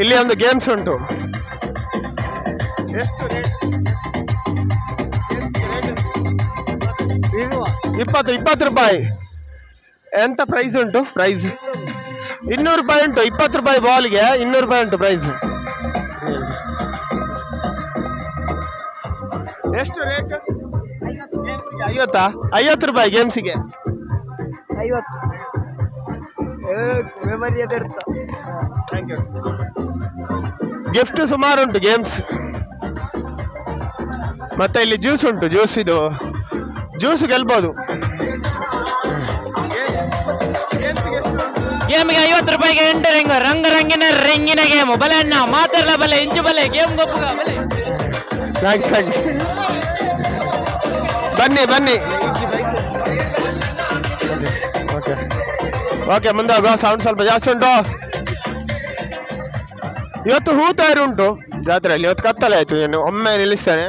ಇಲ್ಲಿ ಒಂದು ಗೇಮ್ಸ್ ಉಂಟು. ಎಷ್ಟು ಇಪ್ಪತ್ತು ಇಪ್ಪತ್ತು ರೂಪಾಯಿ. ಎಂತ ಪ್ರೈಸ್ ಉಂಟು? ಪ್ರೈಸ್ ಇನ್ನೂರು ರೂಪಾಯಿ ಉಂಟು. ಇಪ್ಪತ್ತು ರೂಪಾಯಿ ಬಾಲ್ಗೆ ಇನ್ನೂರು ರೂಪಾಯಿ ಉಂಟು ಪ್ರೈಸ್ ಎಷ್ಟು ರೇಟ್ ಐವತ್ತಾ. ಐವತ್ತು? ರೂಪಾಯಿ ಗೇಮ್ಸಿಗೆ ಐವತ್ತು. ಮೆಮರಿ ಅದಿರ್ತ ಥ್ಯಾಂಕ್ ಯು ಗಿಫ್ಟ್ ಸುಮಾರು ಉಂಟು ಗೇಮ್ಸ್ ಮತ್ತೆ ಇಲ್ಲಿ ಜ್ಯೂಸ್ ಉಂಟು ಜ್ಯೂಸ್ ಇದು. ಜ್ಯೂಸ್ ಗೆಲ್ಬೋದು. ಗೇಮ್ಗೆ ಐವತ್ತು ರೂಪಾಯಿಗೆ ಎಂಟು ರಿಂಗ್ ರಂಗ ರಂಗಿನ ರಿಂಗಿನ ಗೇಮ್ ಬಲೆ ಅಣ್ಣ ಮಾತಾಡಲ ಬಲೆ ಇಂಚು ಬಲೆ ಗೇಮ್ ಗೊಪ್ಪುಗ ಬಲೆ. ಥ್ಯಾಂಕ್ಸ್ ಥ್ಯಾಂಕ್ಸ್ ಬನ್ನಿ ಬನ್ನಿ. ಓಕೆ ಮುಂದೆ ಹೋಗುವ ಸೌಂಡ್ ಸ್ವಲ್ಪ ಜಾಸ್ತಿ ಉಂಟು. ಇವತ್ತು ಹೂ ತಯಾರು ಉಂಟು ಜಾತ್ರೆಯಲ್ಲಿ, ಇವತ್ತು ಕತ್ತಲೆ ಆಯಿತು ಏನು ಒಮ್ಮೆ ನಿಲ್ಲಿಸ್ತೇನೆ.